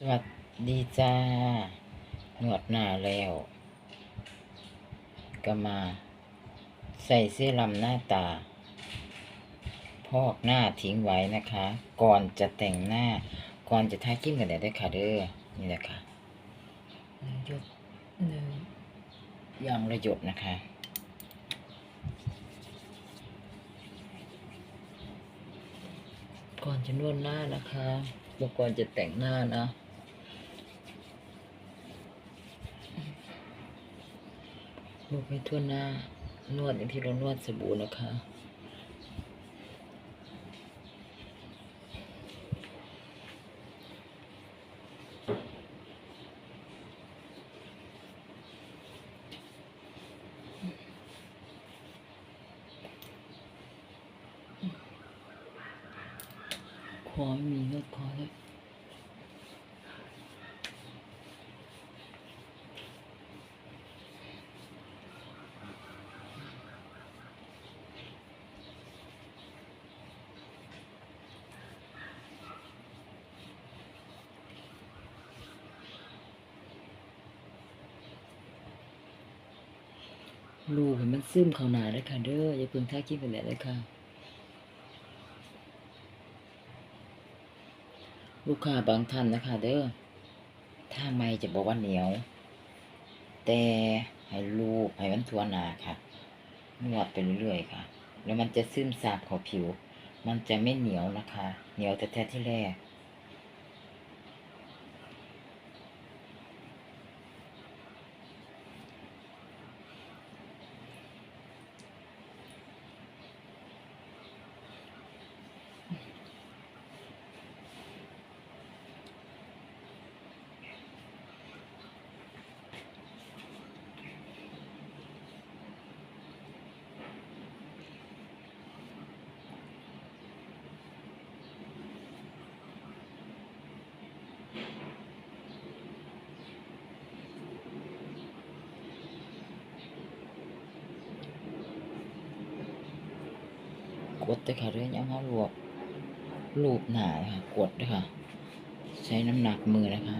สวัสดีจ้า หนวดหน้าแล้ว ก็มา ใส่เสื้อลำหน้าตา พอกหน้าทิ้งไว้นะคะ ก่อนจะแต่งหน้า ก่อนจะทากิ้มกันได้ด้วยค่ะเด้อนี่แหละคะหยดหนึ่งอย่างละหยดนะคะก่อนจะนวดหน้านะคะแล้วก่อนจะแต่งหน้านะ นวด ให้ทั่วหน้านวดอย่างที่เรานวดสบู่นะคะคอไม่มีนวดคอเลย ลูเห็นมันซึมเข้าหนาเลยค่ะเด้ออย่าเพิ่งท่าคิดไปเลยเลยค่ะ ลูกค้าบางท่านนะคะ เด้อถ้าไม่จะบอกว่าเหนียว แต่ให้ลูให้มันทัวหนาค่ะนวดไปเรื่อยๆค่ะ แล้วมันจะซึมซาบเขอผิว มันจะไม่เหนียวนะคะ เหนียวแต่แท้ที่แรก กดเลยค่ะเรื่องยังเขารวบรูปหนาเลยค่ะ กดเลยค่ะ ใช้น้ำหนักมือนะคะ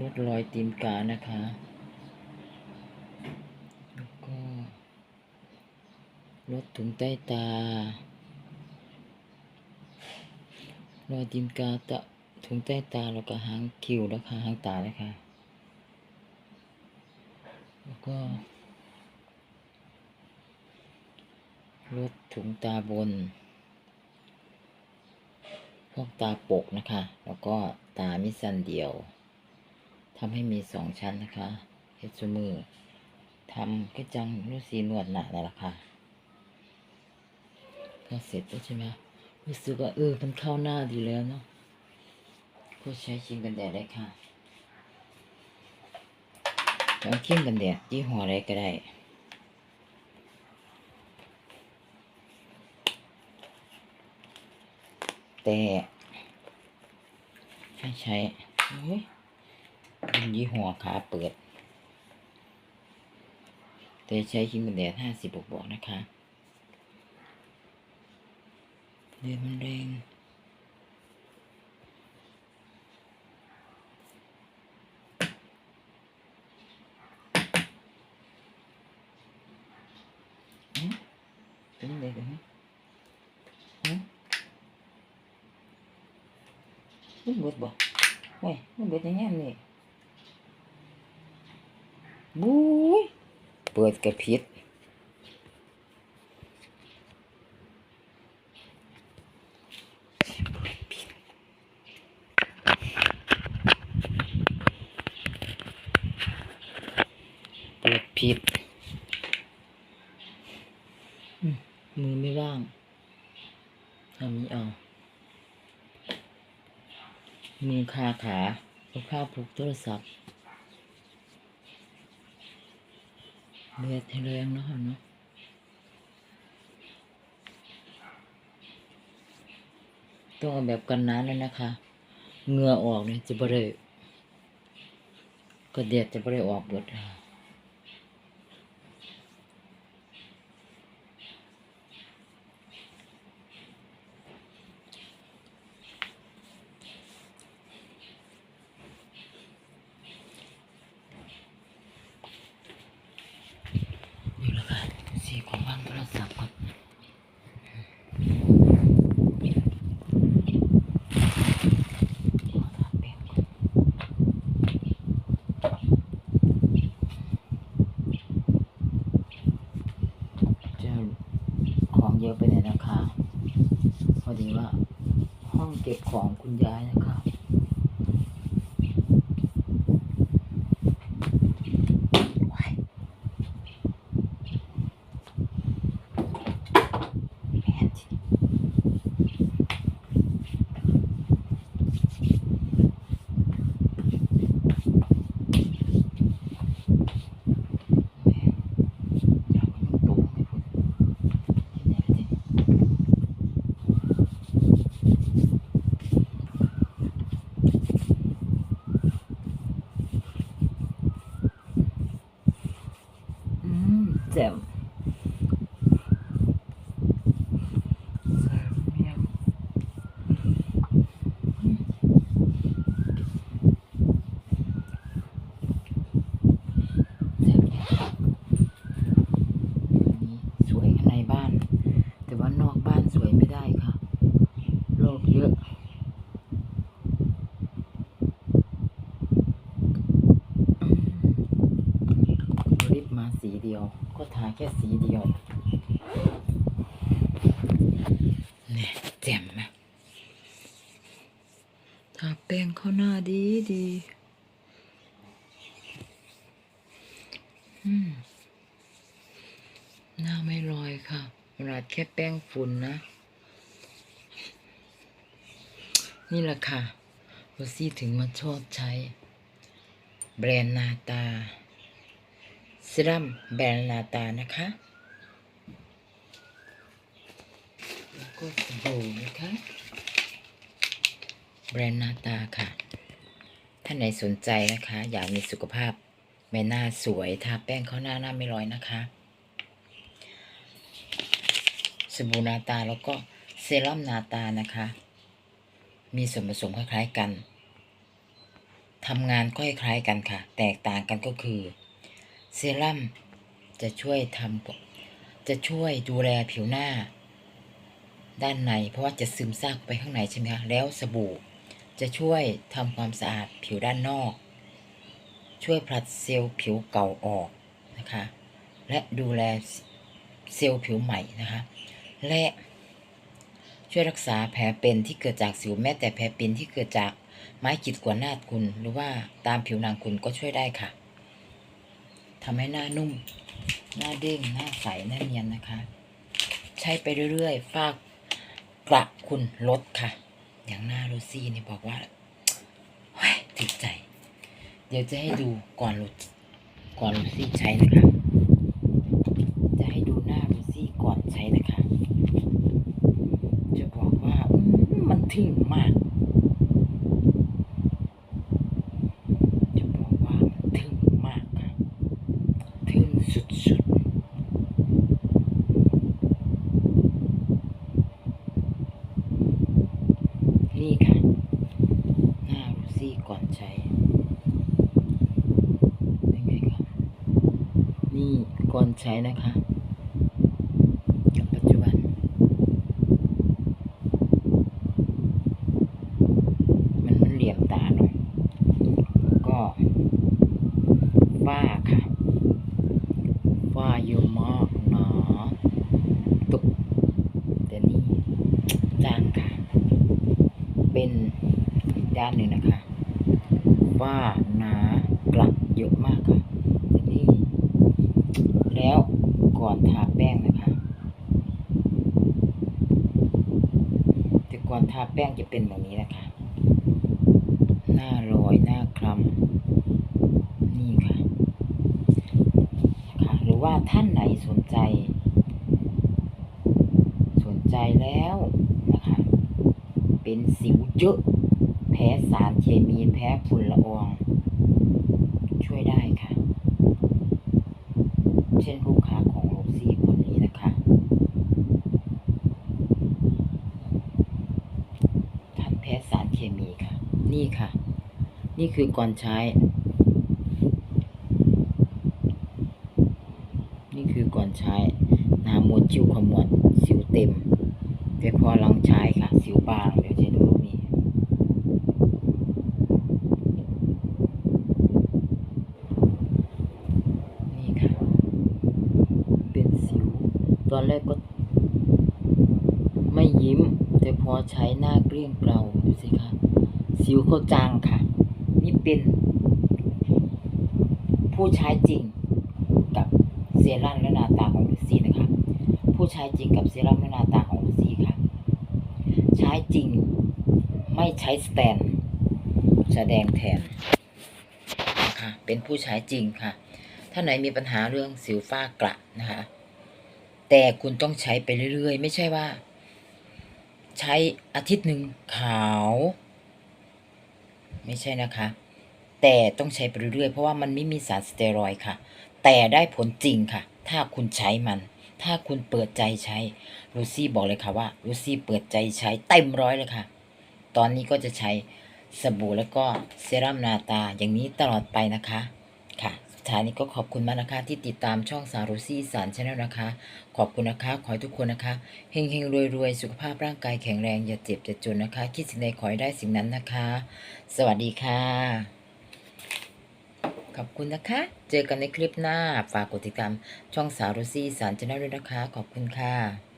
ลดรอยตีนกานะคะ แล้วก็ลดถุงใต้ตา รอยตีนกาตะถุงใต้ตาแล้วก็หางคิ้วแล้วค่ะหางตาเลยค่ะ แล้วก็ลดถุงตาบน พวกตาปกนะคะ แล้วก็ตามิสันเดียวทำให้มีสองชั้นนะคะเฮดซูมือทำก็จังรูสีนวดหนาแล้วล่ะค่ะ ก็เสร็จแล้วใช่ไหม รู้สึกว่าเออมันเข้าหน้าดีแล้วเนาะก็ใช้ครีมกันแดดได้ค่ะลองครีมกันแดดยี่ห้ออะไรก็ได้แต่ให้ใช้ยืนยี่ห้อขาเปิด แต่ใช้ครีมกันแดดห้าสิบบวกๆนะคะ เดือนมันแรงอืมเป็นยังไงกันฮะฮะมันเบิดบ่โอ้ยมันเบิดยังไงนี่บุ้ยเปิดกระพริบ เปิด ผิด มือไม่ว่างทำนี้เอา มือคาขาเอาข้าผูกโทรศัพท์เลือดแรงเนาะเนาะต้องเอาแบบกันน้ำเลยนะคะเหงื่อออกเนี่ยจะบ่ได้ก็เดียดจะบ่ได้ออกเบิดนี่แหละค่ะสีของบ้านโทรศัพท์ครับ ขอทาแป้งก่อนจะของเยอะไปไหนอยนะคะ พอ ดีว่า ห้องเก็บของคุณยายนะครับายแม่นจริง อยากมันโตไม่พ้นที่ไหนดิอื มแจ่มแซ่บเมี่ยงอืมแซ่บเนี่ย อันนี้สวยข้างในบ้าน แต่ว่านอกบ้านสวยไม่ได้ค่ะ โรคเยอะอืมรีบมาสีเดียว ก็ทาแค่สีเดียวเนี่ยแจ่มไหมทาแป้งเข้าหน้าดีดีหน้าไม่ลอยค่ะขนาดแค่แป้งฝุ่นนะ นี่แหละค่ะโรซี่ถึงมาชอบใช้ แบรนด์นาตา ซรั่มแบรนด์นาตานะคะแล้วก็สบู่นะคะแบรนด์นาตาค่ะ ท่านไหนสนใจนะคะ อยากมีสุขภาพใบหน้าสวยทาแป้งเข้าหน้าหน้าไม่ลอยนะคะสบู่นาตาแล้วก็เซรั่มนาตานะคะ มีส่วนผสมคล้ายๆกันทำงานก็คล้ายๆกันค่ะ แตกต่างกันก็คือ เซรั่มจะช่วยทำจะช่วยดูแลผิวหน้า ด้านในเพราะว่าจะซึมซาบไปข้างในใช่ไหมคะแล้วสบู่จะช่วยทำความสะอาดผิวด้านนอก ช่วยผลัดเซลล์ผิวเก่าออกนะคะ และดูแลเซลล์ผิวใหม่นะคะ และช่วยรักษาแผลเป็นที่เกิดจากสิวแม้แต่แผลเป็นที่เกิดจากไม้ขีดกว่าหน้าคุณ หรือว่าตามผิวหนังคุณก็ช่วยได้ค่ะ ทำให้หน้านุ่ม หน้าเด้ง หน้าใส หน้าเนียนนะคะ ใช้ไปเรื่อยๆ ฝากกระคุณลดค่ะ อย่างหน้าโรซี่เนี่ยบอกว่าติดใจ เดี๋ยวจะให้ดูก่อนลดก่อนโรซี่ใช้นะคะให้ดูหน้าโรซี่ก่อนใช้นะคะ จะบอกว่าอืมมันถึงมาก จะบอกว่ามันถึงมากค่ะ ถึงสุด นี่ค่ะ หน้ารูซี่ก่อนใช้เป็นไงคะนี่ก่อนใช้นะคะ กับปัจจุบัน มันมันเหลี่ยมตาหน่อยแล้วก็ฝ้าค่ะ ฝ้าเยอะมากหนาตุกแต่นี่จางค่ะ เป็นอีกด้านหนึ่งนะคะฝ้าหนากลับเยอะมากค่ะนี่ แล้วก่อนทาแป้งนะคะ แต่ก่อนทาแป้งจะเป็นแบบนี้นะคะ หน้าลอยหน้าคล้ำนี่ค่ะนะคะหรือว่าท่านไหนสนใจ สนใจแล้วนะคะ เป็นสิวเยอะ แพ้สารเคมีแพ้ฝุ่นละออง ช่วยได้ค่ะ เช่นลูกค้าของโรซี่คนนี้นะคะ ท่านแพ้สารเคมีค่ะ นี่ค่ะ นี่คือก่อนใช้ นี่คือก่อนใช้น้ำมดจิ้วขมวดสิวเต็มแต่พอลังใช้ค่ะ สิวบางเดี๋ยวจะดูรูปนี้ นี่ค่ะ เป็นสิว ตอนแรกก็ ไม่ยิ้ม แต่พอใช้หน้าเกลี้ยงเกลาดูสิคะสิวเขาจางค่ะ นี่เป็น ผู้ใช้จริงกับเซรั่มและหนาตาของลูซี่นะคะ ผู้ใช้จริงกับเซรั่มและหนาตาของลูซี่ค่ะ ใช้จริงไม่ใช้สแตนแสดงแทนนะคะเป็นผู้ใช้จริงค่ะ ถ้าไหนมีปัญหาเรื่องสิวฝ้ากระนะคะ แต่คุณต้องใช้ไปเรื่อยๆ ไม่ใช่ว่า ใช้อาทิตย์หนึ่งขาว ไม่ใช่นะคะ แต่ต้องใช้ไปเรื่อยๆ เพราะว่ามันไม่มีสารสเตียรอยค่ะ แต่ได้ผลจริงค่ะ ถ้าคุณใช้มัน ถ้าคุณเปิดใจใช้ลูซี่บอกเลยค่ะว่าลูซี่เปิดใจใช้เต็มร้อยเลยค่ะ ตอนนี้ก็จะใช้สบู่แล้วก็เซรั่มนาตาอย่างนี้ตลอดไปนะคะ ท้ายนี้ก็ขอบคุณมากนะคะที่ติดตามช่องสาวรูซี่สารชาแนลนะคะ ขอบคุณนะคะ ขอให้ทุกคนนะคะเฮงเฮงรวยรวยๆสุขภาพร่างกายแข็งแรงอย่าเจ็บอย่าจนนะคะ คิดสิ่งใดขอให้ได้สิ่งนั้นนะคะ สวัสดีค่ะ ขอบคุณนะคะ เจอกันในคลิปหน้า ฝากกดติดตามช่องสาวรูซี่สารชาแนลด้วยนะคะ ขอบคุณค่ะ